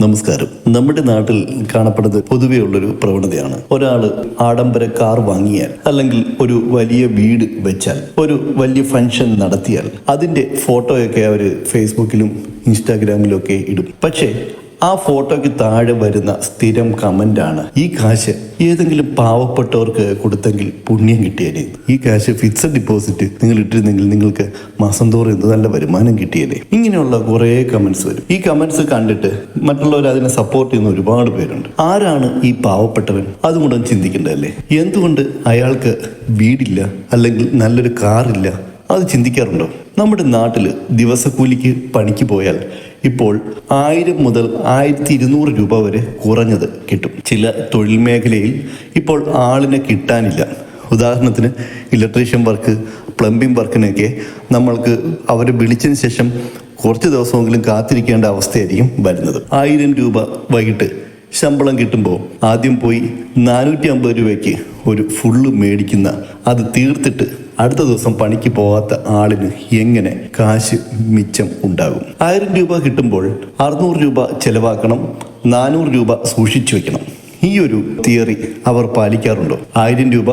നമസ്കാരം. നമ്മുടെ നാട്ടിൽ കാണപ്പെടുന്നത് പൊതുവേ ഉള്ളൊരു പ്രവണതയാണ്. ഒരാൾ ആഡംബര കാർ വാങ്ങിയാൽ അല്ലെങ്കിൽ ഒരു വലിയ വീട് വെച്ചാൽ ഒരു വലിയ ഫംഗ്ഷൻ നടത്തിയാൽ അതിന്റെ ഫോട്ടോയൊക്കെ അവർ ഫേസ്ബുക്കിലും ഇൻസ്റ്റാഗ്രാമിലും ഒക്കെ ഇടും. പക്ഷേ ആ ഫോട്ടോയ്ക്ക് താഴെ വരുന്ന സ്ഥിരം കമന്റാണ് ഈ കാശ് ഏതെങ്കിലും പാവപ്പെട്ടവർക്ക് കൊടുത്തെങ്കിൽ പുണ്യം കിട്ടിയേനെ. ഈ കാശ് ഫിക്സഡ് ഡിപ്പോസിറ്റ് നിങ്ങൾ ഇട്ടിരുന്നെങ്കിൽ നിങ്ങൾക്ക് മാസം തോറും എന്ത് നല്ല വരുമാനം കിട്ടിയേനെ. ഇങ്ങനെയുള്ള കുറേ കമന്റ്സ് വരും. ഈ കമന്റ്സ് കണ്ടിട്ട് മറ്റുള്ളവർ അതിനെ സപ്പോർട്ട് ചെയ്യുന്ന ഒരുപാട് പേരുണ്ട്. ആരാണ് ഈ പാവപ്പെട്ടവൻ? അതും ചിന്തിക്കേണ്ടതല്ലേ? എന്തുകൊണ്ട് അയാൾക്ക് വീടില്ല അല്ലെങ്കിൽ നല്ലൊരു കാറില്ല അത് ചിന്തിക്കാറുണ്ടോ? നമ്മുടെ നാട്ടിൽ ദിവസക്കൂലിക്ക് പണിക്ക് പോയാൽ ഇപ്പോൾ ആയിരം മുതൽ ആയിരത്തി ഇരുന്നൂറ് രൂപ വരെ കുറഞ്ഞത് കിട്ടും. ചില തൊഴിൽ മേഖലയിൽ ഇപ്പോൾ ആളിനെ കിട്ടാനില്ല. ഉദാഹരണത്തിന് ഇലക്ട്രീഷ്യൻ വർക്ക് പ്ലംബിംഗ് വർക്കിനൊക്കെ നമ്മൾക്ക് അവരെ വിളിച്ചതിന് ശേഷം കുറച്ച് ദിവസമെങ്കിലും കാത്തിരിക്കേണ്ട അവസ്ഥയായിരിക്കും വരുന്നത്. ആയിരം രൂപ വൈകിട്ട് ശമ്പളം കിട്ടുമ്പോൾ ആദ്യം പോയി നാനൂറ്റി അമ്പത് രൂപയ്ക്ക് ഒരു ഫുള്ള് മേടിക്കുന്ന അത് തീർത്തിട്ട് അടുത്ത ദിവസം പണിക്ക് പോകാത്ത ആളിന് എങ്ങനെ കാശ് മിച്ചം ഉണ്ടാകും? ആയിരം രൂപ കിട്ടുമ്പോൾ അറുന്നൂറ് രൂപ ചെലവാക്കണം നാനൂറ് രൂപ സൂക്ഷിച്ചു വെക്കണം. ഈ ഒരു തിയറി അവർ പാലിക്കാറുണ്ടോ? ആയിരം രൂപ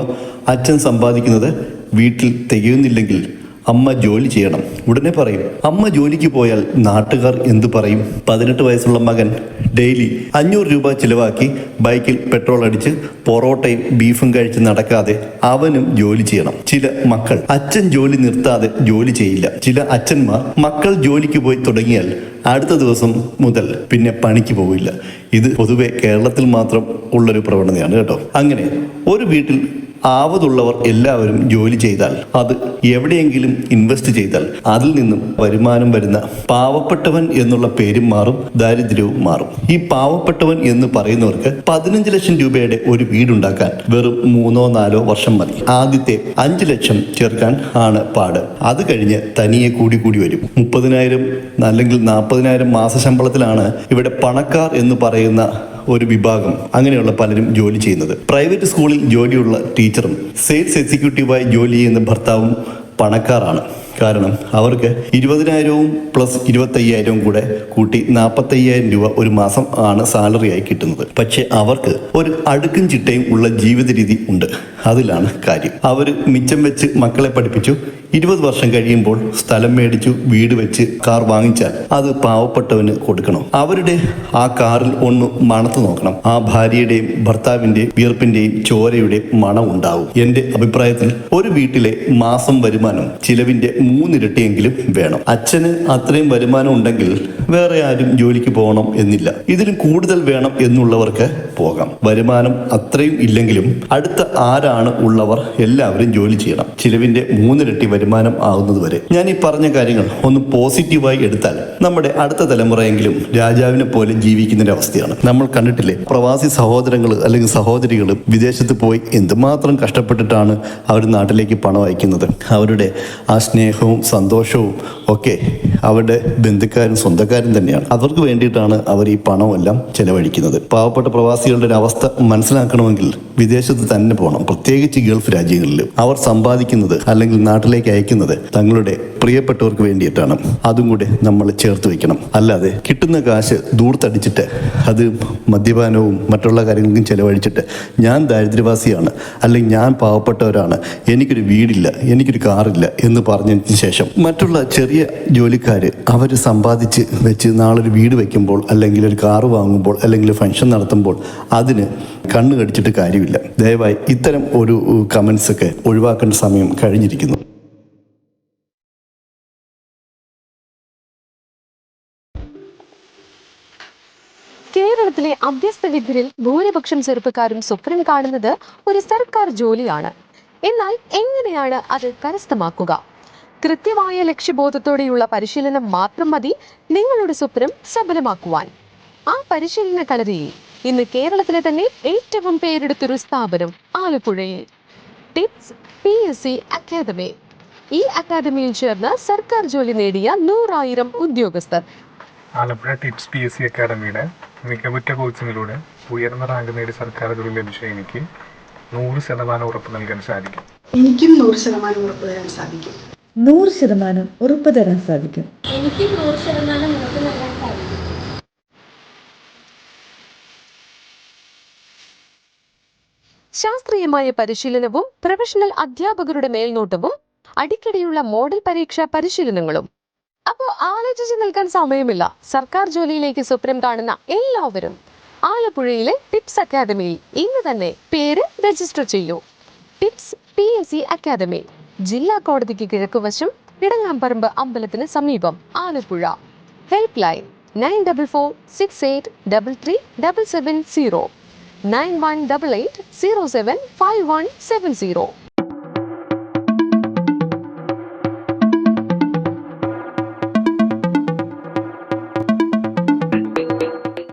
അച്ഛൻ സമ്പാദിക്കുന്നത് വീട്ടിൽ തികയുന്നില്ലെങ്കിൽ അമ്മ ജോലി ചെയ്യണം. ഉടനെ പറയും അമ്മ ജോലിക്ക് പോയാൽ നാട്ടുകാർ എന്തു പറയും? പതിനെട്ട് വയസ്സുള്ള മകൻ ഡെയിലി അഞ്ഞൂറ് രൂപ ചിലവാക്കി ബൈക്കിൽ പെട്രോൾ അടിച്ച് പൊറോട്ടയും ബീഫും കഴിച്ച് നടക്കാതെ അവനും ജോലി ചെയ്യണം. ചില മക്കൾ അച്ഛൻ ജോലി നിർത്താതെ ജോലി ചെയ്യില്ല. ചില അച്ഛന്മാർ മക്കൾ ജോലിക്ക് പോയി തുടങ്ങിയാൽ അടുത്ത ദിവസം മുതൽ പിന്നെ പണിക്ക് പോവില്ല. ഇത് പൊതുവെ കേരളത്തിൽ മാത്രം ഉള്ളൊരു പ്രവണതയാണ് കേട്ടോ. അങ്ങനെ ഒരു വീട്ടിൽ ആവതുള്ളവർ എല്ലാവരും ജോലി ചെയ്താൽ അത് എവിടെയെങ്കിലും ഇൻവെസ്റ്റ് ചെയ്താൽ അതിൽ നിന്നും വരുമാനം വരുന്ന പാവപ്പെട്ടവൻ എന്നുള്ള പേരും മാറും ദാരിദ്ര്യവും മാറും. ഈ പാവപ്പെട്ടവൻ എന്ന് പറയുന്നവർക്ക് പതിനഞ്ച് ലക്ഷം രൂപയുടെ ഒരു വീടുണ്ടാക്കാൻ വെറും മൂന്നോ നാലോ വർഷം മതി. ആദ്യത്തെ അഞ്ച് ലക്ഷം ചേർക്കാൻ ആണ് പാട്. അത് കഴിഞ്ഞ് തനിയെ കൂടി കൂടി വരും. മുപ്പതിനായിരം അല്ലെങ്കിൽ നാൽപ്പതിനായിരം മാസ ശമ്പളത്തിലാണ് ഇവിടെ പണക്കാർ എന്ന് പറയുന്ന ഒരു വിഭാഗം അങ്ങനെയുള്ള പലരും ജോലി ചെയ്യുന്നത്. പ്രൈവറ്റ് സ്കൂളിൽ ജോലിയുള്ള ടീച്ചറും സെയിൽസ് എക്സിക്യൂട്ടീവായി ജോലി ചെയ്യുന്ന ഭർത്താവും പണക്കാരാണ് കാരണം അവർക്ക് ഇരുപതിനായിരവും പ്ലസ് ഇരുപത്തയ്യായിരവും കൂടെ കൂട്ടി നാൽപ്പത്തയ്യായിരം രൂപ ഒരു മാസം ആണ് സാലറി ആയി കിട്ടുന്നത്. പക്ഷെ അവർക്ക് ഒരു അടുക്കും ചിട്ടയും ഉള്ള ജീവിത രീതി ഉണ്ട്. അതിലാണ് കാര്യം. അവർ മിച്ചം വെച്ച് മക്കളെ പഠിപ്പിച്ചു. ഇരുപത് വർഷം കഴിയുമ്പോൾ സ്ഥലം മേടിച്ചു വീട് വെച്ച് കാർ വാങ്ങിച്ചാൽ അത് പാവപ്പെട്ടവന് കൊടുക്കണം. അവരുടെ ആ കാറിൽ ഒന്ന് മണത്ത് നോക്കണം. ആ ഭാര്യയുടെയും ഭർത്താവിന്റെയും വിയർപ്പിന്റെയും ചോരയുടെയും മണം ഉണ്ടാവും എന്റെ അഭിപ്രായത്തിൽ ഒരു വീട്ടിലെ മാസം വരുമാനം ചിലവിന്റെ മൂന്നിരട്ടിയെങ്കിലും വേണം. അച്ഛന് അത്രയും വരുമാനം ഉണ്ടെങ്കിൽ വേറെ ആരും ജോലിക്ക് പോകണം എന്നില്ല. ഇതിലും കൂടുതൽ വേണം എന്നുള്ളവർക്ക് പോകാം. വരുമാനം അത്രയും ഇല്ലെങ്കിലും അടുത്ത ആരാണ് ഉള്ളവർ എല്ലാവരും ജോലി ചെയ്യണം. ചിലവിന്റെ മൂന്നിരട്ടി വരുമാനം ആകുന്നതുവരെ ഞാൻ ഈ പറഞ്ഞ കാര്യങ്ങൾ ഒന്ന് പോസിറ്റീവായി എടുത്താൽ നമ്മുടെ അടുത്ത തലമുറയെങ്കിലും രാജാവിനെ പോലെ ജീവിക്കുന്ന അവസ്ഥയാണ്. നമ്മൾ കണ്ടിട്ടില്ലേ? പ്രവാസി സഹോദരങ്ങൾ അല്ലെങ്കിൽ സഹോദരികൾ വിദേശത്ത് പോയി എന്തുമാത്രം കഷ്ടപ്പെട്ടിട്ടാണ് അവർ നാട്ടിലേക്ക് പണം അയക്കുന്നത്? അവരുടെ ആ സ്നേഹവും സന്തോഷവും ഒക്കെ അവരുടെ ബന്ധുക്കാരും സ്വന്തക്കാരും തന്നെയാണ്. അവർക്ക് വേണ്ടിയിട്ടാണ് അവർ ഈ പണമെല്ലാം ചെലവഴിക്കുന്നത്. പാവപ്പെട്ട പ്രവാസികളുടെ ഒരു അവസ്ഥ മനസ്സിലാക്കണമെങ്കിൽ വിദേശത്ത് തന്നെ പോകണം. പ്രത്യേകിച്ച് ഗൾഫ് രാജ്യങ്ങളിൽ അവർ സമ്പാദിക്കുന്നത് അല്ലെങ്കിൽ നാട്ടിലേക്ക് അയക്കുന്നത് തങ്ങളുടെ പ്രിയപ്പെട്ടവർക്ക് വേണ്ടിയിട്ടാണ്. അതും കൂടെ നമ്മൾ ചേർത്ത് വെക്കണം. അല്ലാതെ കിട്ടുന്ന കാശ് ദൂർത്തടിച്ചിട്ട് അത് മദ്യപാനവും മറ്റുള്ള കാര്യങ്ങൾക്കും ചിലവഴിച്ചിട്ട് ഞാൻ ദാരിദ്ര്യവാസിയാണ് അല്ലെങ്കിൽ ഞാൻ പാവപ്പെട്ടവരാണ് എനിക്കൊരു വീടില്ല എനിക്കൊരു കാറില്ല എന്ന് പറഞ്ഞതിന് ശേഷം മറ്റുള്ള ചെറിയ ജോലിക്കാർ അവർ സമ്പാദിച്ച് വെച്ച് നാളൊരു വീട് വയ്ക്കുമ്പോൾ അല്ലെങ്കിൽ ഒരു കാറ് വാങ്ങുമ്പോൾ അല്ലെങ്കിൽ ഫംഗ്ഷൻ നടത്തുമ്പോൾ അതിന് കണ്ണ് കടിച്ചിട്ട് കാര്യമില്ല. ദയവായി ഇത്തരം ഒരു കമൻസൊക്കെ ഒഴിവാക്കേണ്ട സമയം കഴിഞ്ഞിരിക്കുന്നു. അഭ്യസ്ത വിദ്യരിൽ ഭൂരിപക്ഷം ചെറുപ്പക്കാരും സ്വപ്നം കാണുന്നത് ഒരു സർക്കാർ ജോലിയാണ്. എന്നാൽ എങ്ങനെയാണ് അത് കരസ്ഥമാക്കുക? കൃത്യമായ ലക്ഷ്യബോധത്തോടെയുള്ള പരിശീലനം മാത്രം മതി നിങ്ങളുടെ സ്വപ്നം സഫലമാക്കുവാൻ. ആ പരിശീലന കളരിയിൽ ഇന്ന് കേരളത്തിലെ തന്നെ ഏറ്റവും പേരെടുത്തൊരു സ്ഥാപനം ആലപ്പുഴയിൽ. Tips P S C academy. ഈ അക്കാദമിയിൽ ചേർന്ന് സർക്കാർ ജോലി നേടിയ നൂറായിരം ഉദ്യോഗസ്ഥർ Alappuzha Tips P S C അക്കാദമിയുടെ മികവുറ്റ കോച്ചിങ്ങിലൂടെ ഉയർന്ന റാങ്ക് നേടി സർക്കാർ ജോലി ലഭിച്ച എനിക്ക് നൂറ് ശതമാനം ഉറപ്പ് നൽകാൻ സാധിക്കും. എനിക്കും നൂറ് ശതമാനം ഉറപ്പ് തരാൻ സാധിക്കും. നൂറ് ശതമാനം ഉറപ്പ് തരാൻ സാധിക്കും. എനിക്കും നൂറ് ശതമാനം ഉറപ്പ് നൽകാൻ സാധിക്കും. ശാസ്ത്രീയമായ പരിശീലനവും പ്രൊഫഷണൽ അധ്യാപകരുടെ മേൽനോട്ടവും അടിക്കടിയുള്ള മോഡൽ പരീക്ഷാ പരിശീലനങ്ങളും അപ്പോൾ ആലോചിച്ച് നിൽക്കാൻ സമയമില്ല. സർക്കാർ ജോലിയിലേക്ക് സ്വപ്നം കാണുന്ന എല്ലാവരും ആലപ്പുഴയിലെ ടിപ്സ് അക്കാദമിയിൽ ഇന്ന് തന്നെ പേര് രജിസ്റ്റർ ചെയ്യൂ. Tips P S C academy ജില്ലാ കോടതിക്ക് കിഴക്കുവശം ഇടങ്ങാമ്പറമ്പ് അമ്പലത്തിന് സമീപം Alappuzha. Help line nine double four six eight double three double seven zero nine one double eight zero seven five one seven zero.